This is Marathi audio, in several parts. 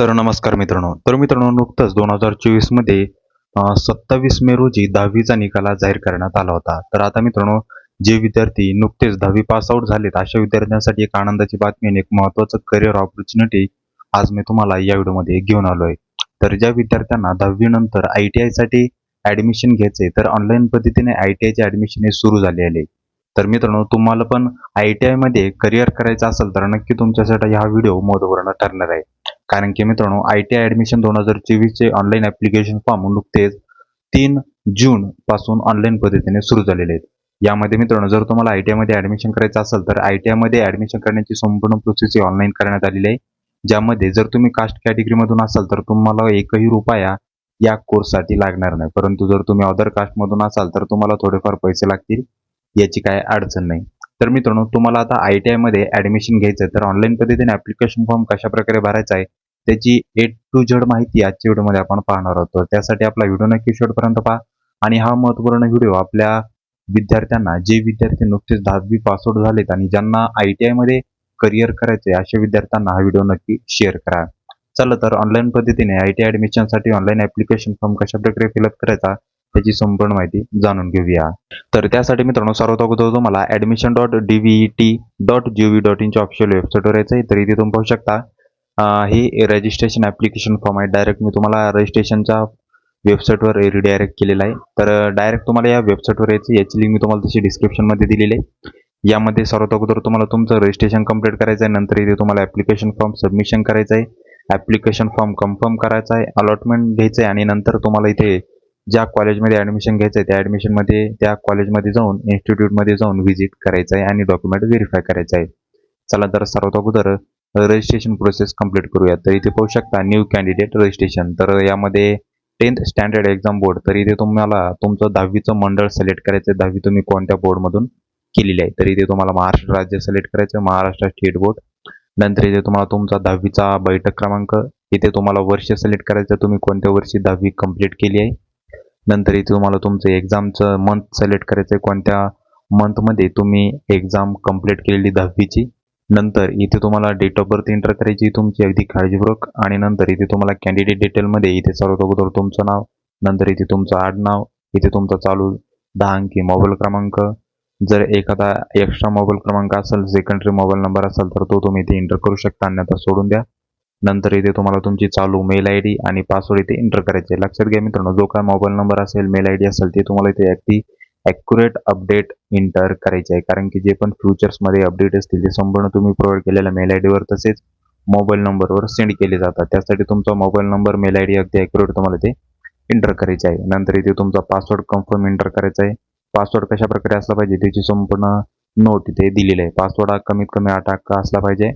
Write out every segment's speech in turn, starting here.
तर नमस्कार मित्रांनो. तर मित्रांनो नुकतंच दोन हजार चोवीसमध्ये सत्तावीस मे रोजी दहावीचा निकाला जाहीर करण्यात आला होता. तर आता मित्रांनो जे विद्यार्थी नुकतेच दहावी पास आउट झालेत अशा विद्यार्थ्यांसाठी एक आनंदाची बातमी आणि एक महत्वाचं करिअर ऑपॉर्च्युनिटी आज मी तुम्हाला या व्हिडिओमध्ये घेऊन आलो आहे तर ज्या विद्यार्थ्यांना दहावीनंतर आय टी आयसाठी ॲडमिशन घ्यायचे तर ऑनलाईन पद्धतीने आय टी आयचे ॲडमिशन हे सुरू झाले आहे तर मित्रांनो तुम्हाला पण आय टी आयमध्ये करिअर करायचं असेल तर नक्की तुमच्यासाठी हा व्हिडिओ महत्त्वपूर्ण ठरणार आहे. कारण की मित्रांनो आय टी आय ॲडमिशन दोन हजार चोवीसचे ऑनलाईन ॲप्लिकेशन फॉर्म नुकतेच तीन जून पासून ऑनलाईन पद्धतीने सुरू झालेले आहेत. यामध्ये मित्रांनो जर तुम्हाला आय टी आयमध्ये ॲडमिशन करायचं असेल तर आय टी आयमध्ये ॲडमिशन करण्याची संपूर्ण प्रोसेस ही ऑनलाईन करण्यात आलेली आहे. ज्यामध्ये जर तुम्ही कास्ट कॅटेगरीमधून असाल तर तुम्हाला एकही रुपया या कोर्ससाठी लागणार नाही. परंतु जर तुम्ही अदर कास्टमधून असाल तर तुम्हाला थोडेफार पैसे लागतील याची काय अडचण नाही. तर मित्रांनो तुम्हाला आता आय टी आयमध्ये ॲडमिशन घ्यायचं आहे तर ऑनलाईन पद्धतीने ॲप्लिकेशन फॉर्म कशा प्रकारे भरायचा आहे त्याची ए टू झेड माहिती आजच्या व्हिडिओमध्ये आपण पाहणार आहोत. त्यासाठी आपला व्हिडिओ नक्की शेवटपर्यंत पहा. आणि हा महत्त्वपूर्ण व्हिडिओ आपल्या विद्यार्थ्यांना जे विद्यार्थी नुकतेच दहावी पासआउट झालेत आणि ज्यांना आय टी आयमध्ये करिअर करायचे अशा विद्यार्थ्यांना हा व्हिडिओ नक्की शेअर करा. चला तर ऑनलाईन पद्धतीने आय टी आय ॲडमिशनसाठी ऑनलाईन ॲप्लिकेशन फॉर्म कशा प्रकारे फिलअप करायचा त्याची संपूर्ण माहिती जाणून घेऊया. तर त्यासाठी मित्रांनो सर्वात अगोदर तुम्हाला admission dot D V T dot G V dot इनच्या official वेबसाईटवर यायचं आहे. तर इथे तुम्ही पाहू शकता. हे रजिस्ट्रेशन ॲप्लिकेशन फॉर्म आहे. डायरेक्ट मी तुम्हाला रजिस्ट्रेशनच्या वेबसाईटवर रिडायरेक्ट केलेला आहे. तर डायरेक्ट तुम्हाला या वेबसाईटवर यायचं याची लिंक मी तुम्हाला तशी डिस्क्रिप्शनमध्ये दिलेली आहे. यामध्ये सर्वात अगोदर तुम्हाला तुमचं रजिस्ट्रेशन कंप्लीट करायचं आहे. नंतर इथे तुम्हाला ॲप्लिकेशन फॉर्म सबमिशन करायचं आहे. ॲप्लिकेशन फॉर्म कन्फर्म करायचा आहे. अलॉटमेंट घ्यायचं आहे. आणि नंतर तुम्हाला इथे ज्या कॉलेजमध्ये ॲडमिशन घ्यायचं आहे त्या ॲडमिशनमध्ये त्या कॉलेजमध्ये जाऊन इन्स्टिट्यूटमध्ये जाऊन व्हिजिट करायचं आहे. आणि डॉक्युमेंट व्हेरीफाय करायचं आहे. चला तर सर्वात अगोदर रजिस्ट्रेशन प्रोसेस कंप्लीट करूया. तर इथे पाहू शकता न्यू कॅन्डिडेट रजिस्ट्रेशन तर यामध्ये टेन्थ स्टँडर्ड एक्झाम बोर्ड तर इथे तुम्हाला तुमचं दहावीचं मंडळ सिलेक्ट करायचं आहे दहावी तुम्ही कोणत्या बोर्डमधून केलेली आहे? तर इथे तुम्हाला महाराष्ट्र राज्य सिलेक्ट करायचं आहे महाराष्ट्र स्टेट बोर्ड नंतर इथे तुम्हाला तुमचा दहावीचा बैठक क्रमांक. इथे तुम्हाला वर्ष सिलेक्ट करायचं तुम्ही कोणत्या वर्षी दहावी कंप्लीट केली आहे? नंतर इथे तुम्हाला तुमचं एक्झामचं मंथ सिलेक्ट करायचं आहे कोणत्या मंथमध्ये तुम्ही एक्झाम कंप्लीट केलेली दहावीची? नंतर इथे तुम्हाला डेट ऑफ बर्थ एंटर करायची तुमची अगदी काळजीपूर्वक. आणि नंतर इथे तुम्हाला कॅन्डिडेट डिटेलमध्ये इथे सर्वात अगोदर तुमचं नाव नंतर इथे तुमचं आडनाव इथे तुमचा चालू दहा अंकी मोबाईल क्रमांक. जर एखादा एक्स्ट्रा मोबाईल क्रमांक असेल सेकंडरी मोबाईल नंबर असेल तर तो तुम्ही इथे एंटर करू शकता अन्यथा सोडून द्या. नंतर इथे तुम्हाला तुमची चालू मेल आय डी आणि पासवर्ड इथे एंटर करायचे लक्षात घ्या मित्रांनो जो काय मोबाईल नंबर असेल मेल आय डी असेल ते तुम्हाला इथे अगदी ॲक्युरेट अपडेट इंटर करायचे आहे. कारण की जे पण फ्युचर्समध्ये अपडेट असतील ते संपूर्ण तुम्ही प्रोव्हाइड केलेल्या मेल आय डीवर तसेच मोबाईल नंबरवर सेंड केले जातात. त्यासाठी तुमचा mobile number mail I D अगदी ॲक्युरेट तुम्हाला ते एंटर करायचे आहे. नंतर इथे तुमचा पासवर्ड कन्फर्म एंटर करायचा आहे. पासवर्ड कशा प्रकारे असला पाहिजे त्याची संपूर्ण नोट इथे दिलेली आहे. पासवर्ड हा कमीत कमी आठ अक्का असला पाहिजे.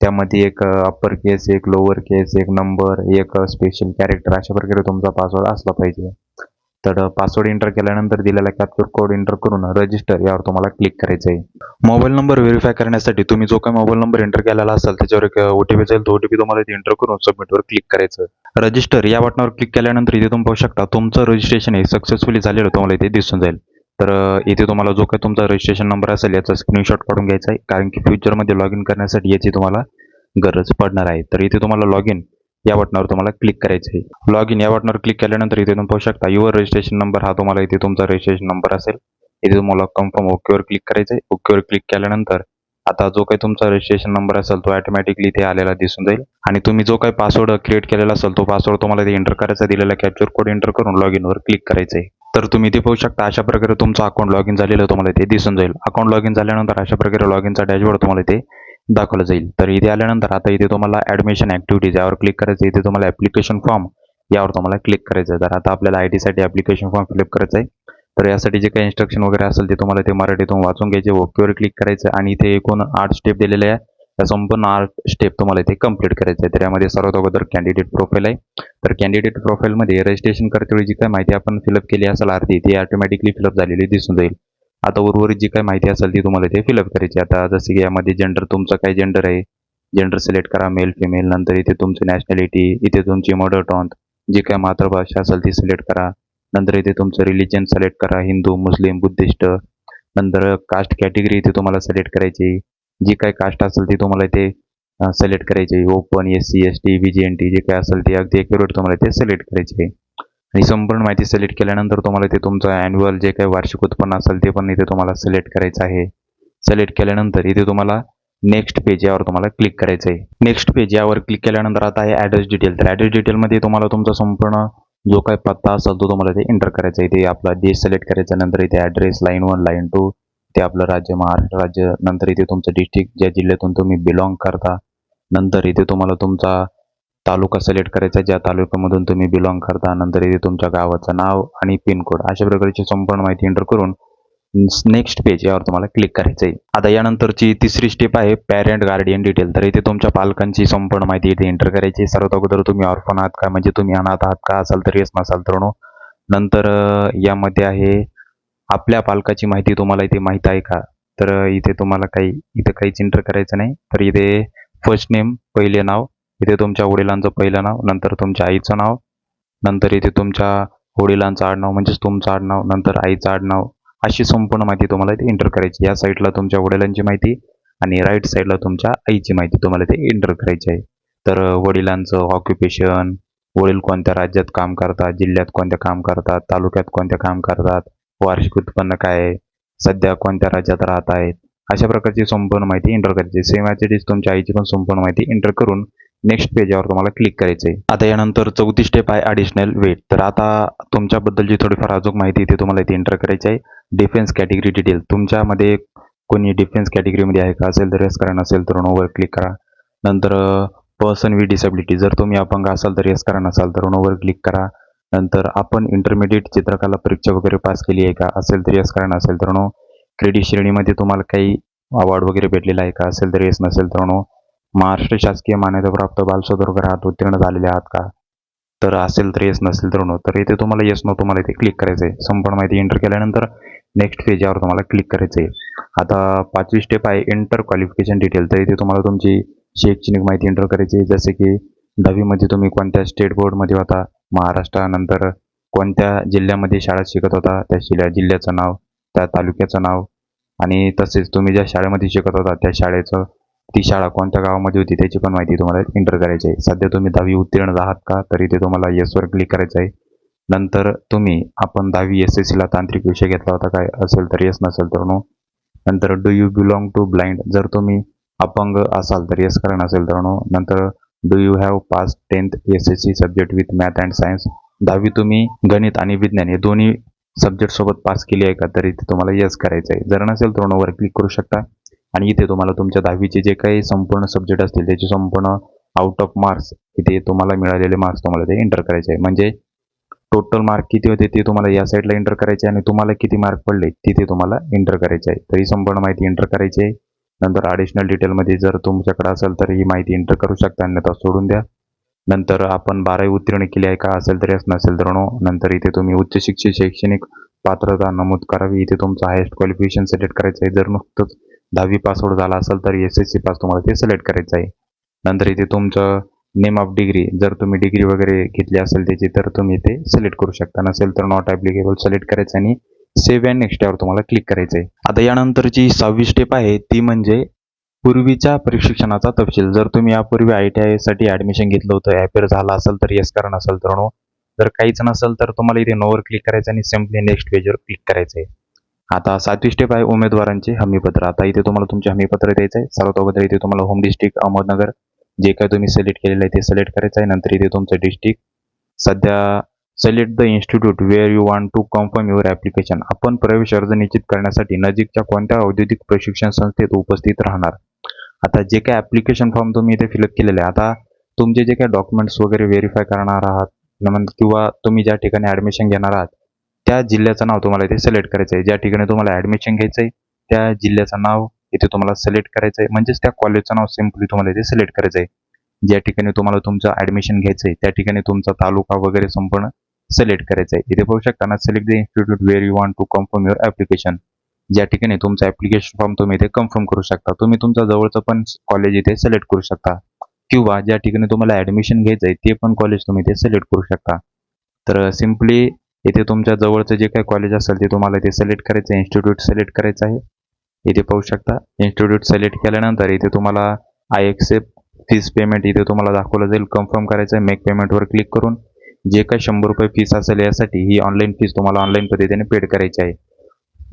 त्यामध्ये एक अप्पर केस एक लोअर केस एक नंबर एक स्पेशल कॅरेक्टर अशा प्रकारे तुमचा पासवर्ड असला पाहिजे. तर पासवर्ड एंटर केल्यानंतर दिलेला कॅप्चर कोड एंटर करून रजिस्टर यावर तुम्हाला क्लिक करायचं आहे मोबाईल नंबर व्हेरीफाय करण्यासाठी तुम्ही जो काही मोबाईल नंबर एंटर केलेला असाल त्याच्यावर एक ओटीपी जाईल तो ओटीपी तुम्हाला इथे एंटर करून सबमिटवर क्लिक करायचं. रजिस्टर या बटनावर क्लिक केल्यानंतर इथे तुम्ही पाहू शकता तुमचं रजिस्ट्रेशन हे सक्सेसफुली झालेलं तुम्हाला इथे दिसून जाईल. तर इथे तुम्हाला जो काही तुमचा रजिस्ट्रेशन नंबर असेल याचा स्क्रीनशॉट काढून घ्यायचा आहे. कारण की फ्युचरमध्ये लॉग इन करण्यासाठी याची तुम्हाला गरज पडणार आहे. तर इथे तुम्हाला लॉग इन या बटनावर तुम्हाला क्लिक करायचं आहे. लॉग इन या बटनावर क्लिक केल्यानंतर इथे तुम्ही पाहू शकता युअर रजिस्ट्रेशन नंबर हा तुम्हाला इथे तुमचा रजिस्ट्रेशन नंबर असेल. इथे तुम्हाला कन्फर्म ओकेवर क्लिक करायचं आहे. ओकेवर क्लिक केल्यानंतर आता जो काही तुमचा रजिस्ट्रेशन नंबर असेल तो ऑटोमॅटिकली इथे आलेला दिसून जाईल. आणि तुम्ही जो काही पासवर्ड क्रिएट केलेला असेल तो पासवर्ड तुम्हाला इथे एंटर करायचा दिलेला कॅप्चर कोड एंटर करून लॉग इनवर क्लिक करायचं आहे तर तुम्ही इथे पाहू शकता अशा प्रकारे तुमचं अकाउंट लॉग इन झालेलं तुम्हाला इथे दिसून जाईल. अकाउंट लॉग इन झाल्यानंतर अशा प्रकारे लॉग इनचा डॅशबोर्ड तुम्हाला इथे दाखवलं जाईल. तर इथे आल्यानंतर आता इथे तुम्हाला ॲडमिशन ॲक्टिव्हिटीज यावर क्लिक करायचं. इथे तुम्हाला ॲप्लिकेशन फॉर्म यावर तुम्हाला क्लिक करायचं आहे. तर आता आपल्याला आय टीसाठी ॲप्लिकेशन फॉर्म फिलअप करायचं आहे. तर यासाठी जे काही इन्स्ट्रक्शन वगैरे असेल ते तुम्हाला ते मराठीतून वाचून घ्यायचे. ओकेवर क्लिक करायचं. आणि इथे एकूण आठ स्टेप दिलेले आहे. त्या संपूर्ण आठ स्टेप तुम्हाला इथे कंप्लीट करायचं आहे तर यामध्ये सर्वात अगोदर कॅन्डिडेट प्रोफाईल आहे. तर कॅन्डिडेट प्रोफाईलमध्ये रजिस्ट्रेशन करतेवेळी जी काही माहिती आपण फिलअप केली असेल अर्धी ती ऑटोमॅटिकली फिलअप झालेली दिसून जाईल. आता उर्वरित जी काही माहिती असेल ती तुम्हाला इथे फिलअप करायची आता जसे की यामध्ये जेंडर तुमचं काय जेंडर आहे? जेंडर सिलेक्ट करा मेल फिमेल नंतर इथे तुमची नॅशनॅलिटी इथे तुमची मदर टॉन्थ जी काय मातृभाषा असेल ती सिलेक्ट करा. नंतर इथे तुमचं रिलिजन सिलेक्ट करा हिंदू मुस्लिम बुद्धिस्ट. नंतर कास्ट कॅटेगरी इथे तुम्हाला सिलेक्ट करायची जी काय कास्ट असेल ती तुम्हाला इथे सिलेक्ट करायची open S C S T B G N T जे काय असेल ते अगदी एक्युरेट तुम्हाला ते सिलेक्ट करायचे आहे. ही संपूर्ण माहिती सिलेक्ट केल्यानंतर तुम्हाला ते तुमचं ॲन्युअल जे काही वार्षिक उत्पन्न असेल ते पण इथे तुम्हाला सिलेक्ट करायचं आहे. सिलेक्ट केल्यानंतर इथे तुम्हाला नेक्स्ट पेज यावर तुम्हाला क्लिक करायचं आहे नेक्स्ट पेज यावर क्लिक केल्यानंतर आता आहे ॲड्रेस डिटेल तर ॲड्रेस डिटेलमध्ये तुम्हाला तुमचा संपूर्ण जो काही पत्ता असेल तो तुम्हाला ते एंटर करायचा आहे इथे आपला देश सिलेक्ट करायचा नंतर इथे address line one line two ते आपलं राज्य महाराष्ट्र राज्य नंतर इथे तुमचं डिस्ट्रिक्ट ज्या जिल्ह्यातून तुम्ही बिलॉंग करता. नंतर इथे तुम्हाला तुमचा तालुका सिलेक्ट करायचा ज्या तालुक्यामधून तुम्ही बिलॉंग करता नंतर इथे तुमच्या गावाचं नाव आणि पिनकोड अशा प्रकारची संपूर्ण माहिती एंटर करून नेक्स्ट पेज यावर तुम्हाला क्लिक करायचं आहे. आता यानंतरची तिसरी स्टेप आहे पॅरेंट गार्डियन डिटेल तर इथे तुमच्या पालकांची संपूर्ण माहिती इथे एंटर करायची आहे. सर्वात अगोदर तुम्ही ऑर्फन आहात का? म्हणजे तुम्ही अनाथ आहात का? असाल तर येस नसाल तर नो नंतर यामध्ये आहे आपल्या पालकाची माहिती तुम्हाला इथे माहीत आहे का? तर इथे तुम्हाला काही इथे काहीच एंटर करायचं नाही. तर इथे फर्स्ट नेम पहिले नाव इथे तुमच्या वडिलांचं पहिलं नाव नंतर तुमच्या आईचं नाव नंतर इथे तुमच्या वडिलांचं आडनाव म्हणजेच तुमचं आडनाव नंतर आईचं आडनाव अशी संपूर्ण माहिती तुम्हाला इथे एंटर करायची या साईडला तुमच्या वडिलांची माहिती आणि राईट साईडला तुमच्या आईची माहिती तुम्हाला ते एंटर करायची आहे. तर वडिलांचं ऑक्युपेशन वडील कोणत्या राज्यात काम करतात जिल्ह्यात कोणत्या काम करतात तालुक्यात कोणत्या काम करतात वार्षिक उत्पन्न काय आहे सध्या कोणत्या राज्यात राहत आहेत अशा प्रकारची संपूर्ण माहिती एंटर करायची. सेम ॲज तुमच्या आईची पण संपूर्ण माहिती एंटर करून नेक्स्ट पेजवर तुम्हाला क्लिक करायचं आहे आता यानंतर चौथी स्टेप आहे ॲडिशनल वेट तर आता तुमच्याबद्दलची थोडीफार अजून माहिती इथे तुम्हाला इथे एंटर करायची आहे. डिफेन्स कॅटेगरी डिटेल तुमच्यामध्ये कोणी डिफेन्स कॅटेगरीमध्ये आहे का? असेल तर येस करा नसेल तर नोवर क्लिक करा. नंतर पर्सन विथ डिसेबिलिटी जर तुम्ही अपंग असाल तर येस करा नसाल तर नोवर क्लिक करा. नंतर आपण इंटरमिडिएट चित्रकला परीक्षा वगैरे पास केली आहे का? असेल तर येस करा नसेल तर नो क्रेडिट श्रेणीमध्ये तुम्हाला काही अवॉर्ड वगैरे भेटलेला आहे का? असेल तर येस नसेल तर नो महाराष्ट्र शासकीय मान्यताप्राप्त बालसोदरगृहात उत्तीर्ण झालेले आहात का? तर असेल तर येस नसेल तर नो तर इथे तुम्हाला येस नो तुम्हाला इथे क्लिक करायचं आहे. संपूर्ण माहिती एंटर केल्यानंतर नेक्स्ट पेज यावर तुम्हाला क्लिक करायचं आहे. आता पाचवी स्टेप आहे एंटर क्वालिफिकेशन डिटेल तर इथे तुम्हाला तुमची शैक्षणिक माहिती एंटर करायची आहे. जसे की दहावीमध्ये तुम्ही कोणत्या स्टेट बोर्डमध्ये होता? महाराष्ट्रानंतर कोणत्या जिल्ह्यामध्ये शाळा शिकत होता? त्या शिल्या जिल्ह्याचं नाव. त्या तालुक्याचं नाव. आणि तसेच तुम्ही ज्या शाळेमध्ये शिकत होता त्या शाळेचं ती शाळा कोणत्या गावामध्ये होती त्याची पण माहिती तुम्हाला एंटर करायची आहे. सध्या तुम्ही दहावी उत्तीर्ण आहात का? तर इथे तुम्हाला येसवर क्लिक करायचं आहे. नंतर तुम्ही आपण दहावी एस एस सीला तांत्रिक विषय घेतला होता काय? असेल तर येस नसेल तर नो नंतर do you belong to blind जर तुम्ही अपंग असाल तर येस करा नसेल तर नो नंतर do you have pass tenth S S C subject with math and science दहावी तुम्ही गणित आणि विज्ञान हे दोन्ही सब्जेक्टसोबत पास केली आहे का तर इथे तुम्हाला येस करायचं आहे. जर नसेल तर नोवर क्लिक करू शकता. आणि इथे तुम्हाला तुमच्या दहावीचे जे काही संपूर्ण सब्जेक्ट असतील त्याचे संपूर्ण आउट ऑफ मार्क्स इथे तुम्हाला मिळालेले मार्क्स तुम्हाला ते एंटर करायचे आहे. म्हणजे टोटल मार्क किती होते ते तुम्हाला या साईडला एंटर करायचे आणि तुम्हाला किती मार्क पडले तिथे तुम्हाला एंटर करायचे आहे. तर ही संपूर्ण माहिती एंटर करायची आहे. नंतर ॲडिशनल डिटेलमध्ये जर तुमच्याकडे असेल तर ही माहिती एंटर करू शकता अन्यथा सोडून द्या. नंतर आपण बारावी उत्तीर्ण केली आहे का असेल तर येस नसेल तर नो नंतर इथे तुम्ही उच्च शिक्षित शैक्षणिक पात्रता नमूद करावी. इथे तुमचं हायेस्ट क्वालिफिकेशन सिलेक्ट करायचं आहे. जर नुकतंच दहावी पासआउट झाला असेल तर एस एस सी पास तुम्हाला ते सिलेक्ट करायचं आहे. नंतर इथे तुमचं नेम ऑफ डिग्री जर तुम्ही डिग्री वगैरे घेतली असेल त्याची तर तुम्ही ते सिलेक्ट करू शकता. नसेल तर नॉट ॲप्लिकेबल सिलेक्ट करायचं आणि सेव्ह अँड नेक्स्ट यावर तुम्हाला क्लिक करायचं आहे. आता यानंतरची सहावी स्टेप आहे ती म्हणजे पूर्वीच्या प्रशिक्षणाचा तपशील. जर तुम्ही यापूर्वी आय टी आयसाठी ॲडमिशन घेतलं होतं ॲपेअर झाला असेल तर येस कारण असेल तर नो जर काहीच नसेल तर तुम्हाला इथे नोवर क्लिक करायचं आणि सिम्पली नेक्स्ट पेजवर क्लिक करायचं आहे आता सातवी स्टेप आहे उमेदवारांचे हमीपत्र. आता इथे तुम्हाला तुमचे हमीपत्र द्यायचं आहे सर्वात अगोदर इथे तुम्हाला होम डिस्ट्रिक्ट अहमदनगर. जे काय तुम्ही सिलेक्ट केलेलं आहे ते सिलेक्ट करायचं आहे नंतर इथे तुमचं डिस्ट्रिक्ट सध्या select the institute where you want to confirm your application आपण प्रवेश अर्ज निश्चित करण्यासाठी नजीकच्या कोणत्या औद्योगिक प्रशिक्षण संस्थेत उपस्थित राहणार? आता जे काय ॲप्लिकेशन फॉर्म तुम्ही इथे फिलअप केलेले आहे आता तुमचे जे काही डॉक्युमेंट्स वगैरे व्हेरीफाय करणार आहात म्हणजे किंवा तुम्ही ज्या ठिकाणी ॲडमिशन घेणार आहात त्या जिल्ह्याचं नाव तुम्हाला इथे सिलेक्ट करायचं आहे. ज्या ठिकाणी तुम्हाला ॲडमिशन घ्यायचं आहे त्या जिल्ह्याचं नाव इथे तुम्हाला सिलेक्ट करायचं आहे. म्हणजेच त्या कॉलेजचं नाव सिम्पली तुम्हाला इथे सिलेक्ट करायचं आहे. ज्या ठिकाणी तुम्हाला तुमचं ॲडमिशन घ्यायचं आहे त्या ठिकाणी तुमचा तालुका वगैरे संपूर्ण सिलेक्ट करायचं आहे. इथे पाहू शकता ना select the institute where you want to confirm your application ज्या ठिकाणी तुमचं ॲप्लिकेशन फॉर्म तुम्ही इथे कन्फर्म करू शकता. तुम्ही तुमचा जवळचं पण कॉलेज इथे सिलेक्ट करू शकता. किंवा ज्या ठिकाणी तुम्हाला ॲडमिशन घ्यायचं आहे ते पण कॉलेज तुम्ही इथे सिलेक्ट करू शकता. तर सिम्पली इथे तुमच्या जवळचं जे काही कॉलेज असेल ते तुम्हाला इथे सिलेक्ट करायचं आहे. इन्स्टिट्यूट सिलेक्ट करायचं आहे. इथे पाहू शकता. इन्स्टिट्यूट सिलेक्ट केल्यानंतर इथे तुम्हाला आय एक्सेप्ट फीस पेमेंट इथे तुम्हाला दाखवलं जाईल. कन्फर्म करायचं आहे. मेक पेमेंटवर क्लिक करून जे काही शंभर रुपये फीस असेल यासाठी ही ऑनलाईन फीस तुम्हाला ऑनलाईन पद्धतीने पेड करायची आहे.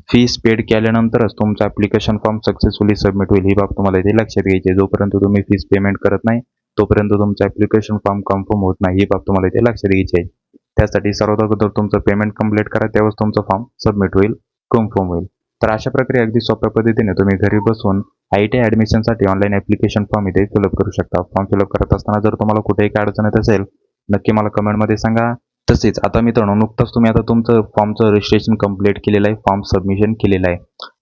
फीस पेड केल्यानंतरच तुमचा ॲप्लिकेशन फॉर्म सक्सेसफुली सबमिट होईल. ही बाब तुम्हाला इथे लक्षात घ्यायची आहे. जोपर्यंत तुम्ही फीस पेमेंट करत नाही तोपर्यंत तुमचं ॲप्लिकेशन फॉर्म कन्फर्म होत नाही. ही बाब तुम्हाला इथे लक्षात घ्यायची आहे. त्यासाठी सर्वात अगोदर तुमचं पेमेंट कंप्लीट करा. तेव्हाच तुमचं फॉर्म सबमिट होईल कन्फर्म होईल. तर अशा प्रकारे अगदी सोप्या पद्धतीने तुम्ही घरी बसून आय टी आय ॲडमिशनसाठी ऑनलाईन ॲप्लिकेशन फॉर्म इथे फिलअप करू शकता. फॉर्म फिलअप करत असताना जर तुम्हाला कुठेही काय अडचण येत असेल नक्की मला कमेंटमध्ये सांगा. तसेच आता मित्रांनो नुकतंच तुम्ही आता तुमचं फॉर्मचं रजिस्ट्रेशन कंप्लीट केलेलं आहे फॉर्म सबमिशन केलेलं आहे.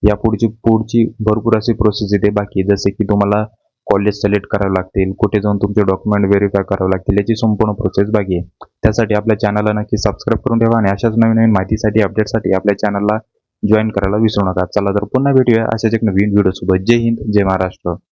या पुढची पुढची भरपूर अशी प्रोसेस इथे बाकी आहे. जसे की तुम्हाला कॉलेज सिलेक्ट करावं लागतील कुठे जाऊन तुमचे डॉक्युमेंट व्हेरीफाय करावं लागतील याची संपूर्ण प्रोसेस बाकी आहे. त्यासाठी आपल्या चॅनलला नक्की सबस्क्राईब करून ठेवा आणि अशाच नवीन नवीन माहितीसाठी अपडेटसाठी आपल्या चॅनलला जॉईन करायला विसरू नका. चला तर पुन्हा भेटूया अशाच एक नवीन व्हिडिओसोबत जय हिंद जय महाराष्ट्र.